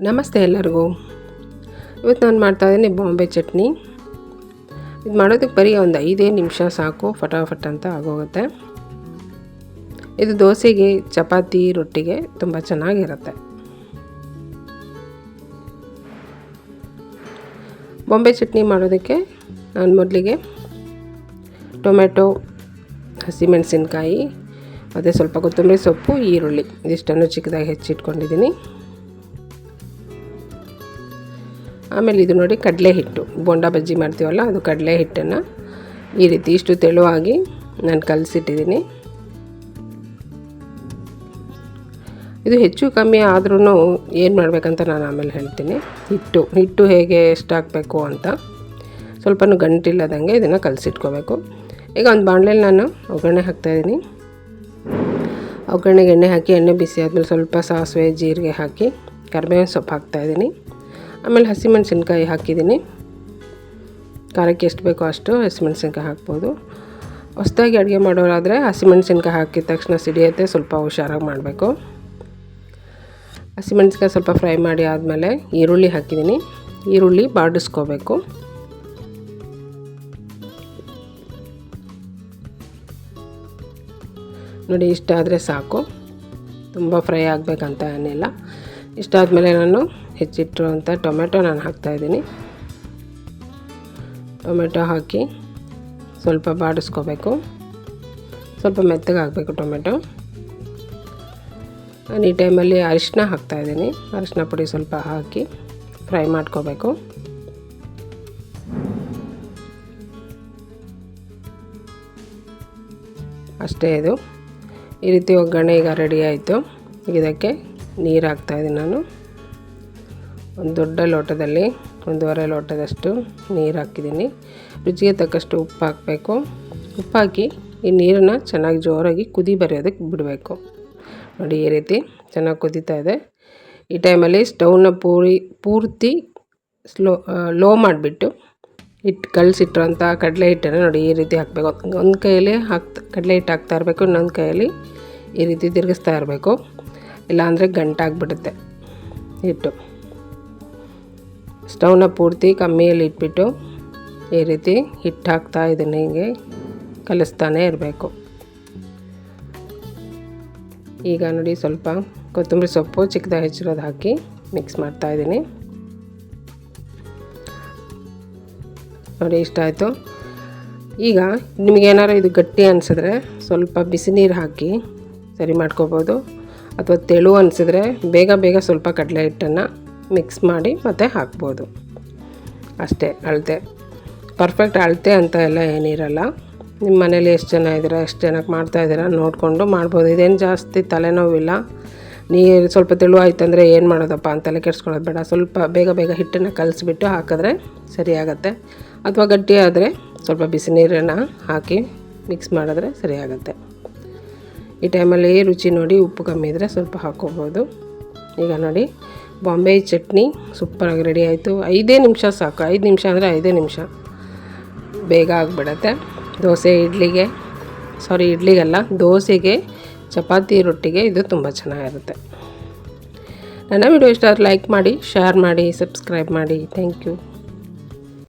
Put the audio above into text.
ನಮಸ್ತೆ ಎಲ್ಲರಿಗೂ. ಇವತ್ತು ನಾನು ಮಾಡ್ತಾ ಇದ್ದೀನಿ ಬಾಂಬೆ ಚಟ್ನಿ. ಇದು ಮಾಡೋದಕ್ಕೆ ಬರೀ ಒಂದು ಐದೇ ನಿಮಿಷ ಸಾಕು, ಫಟಾಫಟ್ ಅಂತ ಆಗೋಗುತ್ತೆ. ಇದು ದೋಸೆಗೆ, ಚಪಾತಿ, ರೊಟ್ಟಿಗೆ ತುಂಬ ಚೆನ್ನಾಗಿರುತ್ತೆ. ಬಾಂಬೆ ಚಟ್ನಿ ಮಾಡೋದಕ್ಕೆ ನಾನು ಮೊದಲಿಗೆ ಟೊಮೆಟೊ ಹಸಿಮೆಣಸಿನ್ಕಾಯಿ, ಮತ್ತು ಸ್ವಲ್ಪ ಕೊತ್ತಂಬರಿ ಸೊಪ್ಪು, ಈರುಳ್ಳಿ. ಇದಿಷ್ಟನ್ನು ಚಿಕ್ಕದಾಗಿ ಹೆಚ್ಚಿಟ್ಕೊಂಡಿದ್ದೀನಿ. ಆಮೇಲೆ ಇದು ನೋಡಿ ಕಡಲೆ ಹಿಟ್ಟು. ಬೋಂಡ ಬಜ್ಜಿ ಮಾಡ್ತೀವಲ್ಲ, ಅದು ಕಡಲೆ ಹಿಟ್ಟನ್ನು ಈ ರೀತಿ ಇಷ್ಟು ತೆಳುವಾಗಿ ನಾನು ಕಲಸಿಟ್ಟಿದ್ದೀನಿ ಇದು ಹೆಚ್ಚು ಕಮ್ಮಿ ಆದ್ರೂ ಏನು ಮಾಡಬೇಕಂತ ನಾನು ಆಮೇಲೆ ಹೇಳ್ತೀನಿ. ಹಿಟ್ಟು ಹಿಟ್ಟು ಹೇಗೆ ಎಷ್ಟು ಹಾಕಬೇಕು ಅಂತ. ಸ್ವಲ್ಪ ಗಂಟಿಲ್ಲದಂಗೆ ಇದನ್ನು ಕಲಸಿಟ್ಕೋಬೇಕು. ಈಗ ಒಂದು ಬಾಣಲೆಯಲ್ಲಿ ನಾನು ಒಗ್ಗರಣೆ ಹಾಕ್ತಾಯಿದ್ದೀನಿ ಒಗ್ಗರಣೆಗೆ ಎಣ್ಣೆ ಹಾಕಿ, ಎಣ್ಣೆ ಬಿಸಿ ಆದಮೇಲೆ ಸ್ವಲ್ಪ ಸಾಸಿವೆ, ಜೀರಿಗೆ ಹಾಕಿ, ಕರಿಬೇವಿನ ಸೊಪ್ಪು ಹಾಕ್ತಾಯಿದ್ದೀನಿ ಆಮೇಲೆ ಹಸಿಮೆಣಸಿನ್ಕಾಯಿ ಹಾಕಿದ್ದೀನಿ. ಖಾರಕ್ಕೆ ಎಷ್ಟು ಬೇಕೋ ಅಷ್ಟು ಹಸಿಮೆಣಸಿನ್ಕಾಯಿ ಹಾಕ್ಬೋದು. ಹೊಸ್ದಾಗಿ ಅಡುಗೆ ಮಾಡೋರಾದರೆ ಹಸಿಮೆಣಸಿನ್ಕಾಯಿ ಹಾಕಿದ ತಕ್ಷಣ ಸಿಡಿಯುತ್ತೆ, ಸ್ವಲ್ಪ ಹುಷಾರಾಗಿ ಮಾಡಬೇಕು. ಹಸಿಮೆಣಸಿನ್ಕಾಯಿ ಸ್ವಲ್ಪ ಫ್ರೈ ಮಾಡಿ ಆದಮೇಲೆ ಈರುಳ್ಳಿ ಹಾಕಿದ್ದೀನಿ. ಈರುಳ್ಳಿ ಬಾಡಿಸ್ಕೋಬೇಕು. ನೋಡಿ, ಇಷ್ಟ ಆದರೆ ಸಾಕು. ತುಂಬ ಫ್ರೈ ಆಗಬೇಕಂತ ಏನಿಲ್ಲ. ಇಷ್ಟಾದಮೇಲೆ ನಾನು ಹೆಚ್ಚಿಟ್ಟಿರುವಂಥ ಟೊಮೆಟೊ ನಾನು ಹಾಕ್ತಾಯಿದ್ದೀನಿ ಟೊಮೆಟೊ ಹಾಕಿ ಸ್ವಲ್ಪ ಬಾಡಿಸ್ಕೋಬೇಕು. ಸ್ವಲ್ಪ ಮೆತ್ತಗೆ ಹಾಕಬೇಕು ಟೊಮೆಟೊ. ನಾನು ಈ ಟೈಮಲ್ಲಿ ಅರಿಶಿನ ಹಾಕ್ತಾಯಿದ್ದೀನಿ ಅರಿಶಿನ ಪುಡಿ ಸ್ವಲ್ಪ ಹಾಕಿ ಫ್ರೈ ಮಾಡ್ಕೋಬೇಕು. ಅಷ್ಟೇ ಇದು. ಈ ರೀತಿ ಒಗ್ಗರಣೆ ಈಗ ರೆಡಿ ಆಯಿತು. ಇದಕ್ಕೆ ನೀರು ಹಾಕ್ತಾಯಿದ್ದೀನಿ ನಾನು. ಒಂದು ದೊಡ್ಡ ಲೋಟದಲ್ಲಿ, ಒಂದೂವರೆ ಲೋಟದಷ್ಟು ನೀರು ಹಾಕಿದ್ದೀನಿ. ರುಚಿಗೆ ತಕ್ಕಷ್ಟು ಉಪ್ಪು ಹಾಕಬೇಕು. ಉಪ್ಪು ಹಾಕಿ ಈ ನೀರನ್ನು ಚೆನ್ನಾಗಿ ಜೋರಾಗಿ ಕುದಿ ಬರೆಯೋದಕ್ಕೆ ಬಿಡಬೇಕು. ನೋಡಿ, ಈ ರೀತಿ ಚೆನ್ನಾಗಿ ಕುದೀತಾ ಇದೆ. ಈ ಟೈಮಲ್ಲಿ ಸ್ಟವ್ನ ಪೂರಿ, ಪೂರ್ತಿ ಸ್ಲೋ ಲೋ ಮಾಡಿಬಿಟ್ಟು ಹಿಟ್ಟು ಕಲಸಿಟ್ಟಿರೋಂಥ ಕಡಲೆ ಹಿಟ್ಟನ್ನು ನೋಡಿ ಈ ರೀತಿ ಹಾಕಬೇಕು. ಒಂದು ಕೈಯಲ್ಲಿ ಹಾಕ್ತಾ, ಕಡಲೆ ಹಿಟ್ಟು ಹಾಕ್ತಾ ಇರಬೇಕು, ಇನ್ನೊಂದು ಕೈಯಲ್ಲಿ ಈ ರೀತಿ ತಿರುಗಿಸ್ತಾ ಇರಬೇಕು. ಇಲ್ಲಾಂದರೆ ಗಂಟಾಗ್ಬಿಡುತ್ತೆ ಹಿಟ್ಟು. ಸ್ಟವ್ನ ಪೂರ್ತಿ ಕಮ್ಮಿಯಲ್ಲಿ ಇಟ್ಬಿಟ್ಟು ಈ ರೀತಿ ಹಿಟ್ಟು ಹಾಕ್ತಾ ಇದನ್ನು ಹಿಂಗೆ ಕಲಿಸ್ತಾನೆ ಇರಬೇಕು. ಈಗ ನೋಡಿ ಸ್ವಲ್ಪ ಕೊತ್ತಂಬರಿ ಸೊಪ್ಪು ಚಿಕ್ಕದಾಗಿ ಹೆಚ್ಚಿರೋದು ಹಾಕಿ ಮಿಕ್ಸ್ ಮಾಡ್ತಾ ಇದ್ದೀನಿ ನೋಡಿ ಇಷ್ಟ ಆಯಿತು. ಈಗ ನಿಮಗೇನಾರು ಇದು ಗಟ್ಟಿ ಅನಿಸಿದ್ರೆ ಸ್ವಲ್ಪ ಬಿಸಿ ನೀರು ಹಾಕಿ ಸರಿ ಮಾಡ್ಕೋಬೋದು. ಅಥವಾ ತೆಳು ಅನಿಸಿದ್ರೆ ಬೇಗ ಬೇಗ ಸ್ವಲ್ಪ ಕಡಲೆ ಹಿಟ್ಟನ್ನು ಮಿಕ್ಸ್ ಮಾಡಿ ಮತ್ತೆ ಹಾಕ್ಬೋದು. ಅಷ್ಟೇ, ಅಳತೆ. ಪರ್ಫೆಕ್ಟ್ ಅಳತೆ ಅಂತ ಎಲ್ಲ ಏನಿರಲ್ಲ. ನಿಮ್ಮ ಮನೇಲಿ ಎಷ್ಟು ಜನ ಇದ್ದೀರಾ, ಎಷ್ಟು ಜನಕ್ಕೆ ಮಾಡ್ತಾ ಮಾಡ್ತಾಯಿದ್ದೀರಾ ನೋಡಿಕೊಂಡು ಮಾಡ್ಬೋದು. ಇದೇನು ಜಾಸ್ತಿ ತಲೆನೋವಿಲ್ಲ. ನೀರು ಸ್ವಲ್ಪ ತೆಳುವಾಯ್ತು ಅಂದರೆ ಏನು ಮಾಡೋದಪ್ಪ ಅಂತಲೇ ಕೆಡಿಸ್ಕೊಳ್ಳೋದು ಬೇಡ. ಸ್ವಲ್ಪ ಬೇಗ ಬೇಗ ಹಿಟ್ಟನ್ನು ಕಲಿಸ್ಬಿಟ್ಟು ಹಾಕಿದ್ರೆ ಸರಿಯಾಗತ್ತೆ. ಅಥವಾ ಗಟ್ಟಿಯಾದರೆ ಸ್ವಲ್ಪ ಬಿಸಿ ನೀರನ್ನು ಹಾಕಿ ಮಿಕ್ಸ್ ಮಾಡಿದ್ರೆ ಸರಿಯಾಗತ್ತೆ. ಈ ಟೈಮಲ್ಲಿ ರುಚಿ ನೋಡಿ ಉಪ್ಪು ಕಮ್ಮಿ ಇದ್ದರೆ ಸ್ವಲ್ಪ ಹಾಕ್ಕೋಬೋದು. ಈಗ ನೋಡಿ, ಬಾಂಬೆ ಚಟ್ನಿ ಸೂಪರಾಗಿ ರೆಡಿ ಆಯಿತು. ಐದೇ ನಿಮಿಷ ಸಾಕು. ಐದು ನಿಮಿಷ ಅಂದರೆ ಐದೇ ನಿಮಿಷ. ಬೇಗ ಆಗಿಬಿಡತ್ತೆ. ದೋಸೆ, ಇಡ್ಲಿಗೆ ಸಾರಿ ಇಡ್ಲಿಗಲ್ಲ, ದೋಸೆಗೆ, ಚಪಾತಿ ರೊಟ್ಟಿಗೆ ಇದು ತುಂಬ ಚೆನ್ನಾಗಿರುತ್ತೆ. ನನ್ನ ವಿಡಿಯೋ ಇಷ್ಟ ಲೈಕ್ ಮಾಡಿ ಶೇರ್ ಮಾಡಿ ಸಬ್ಸ್ಕ್ರೈಬ್ ಮಾಡಿ. Thank you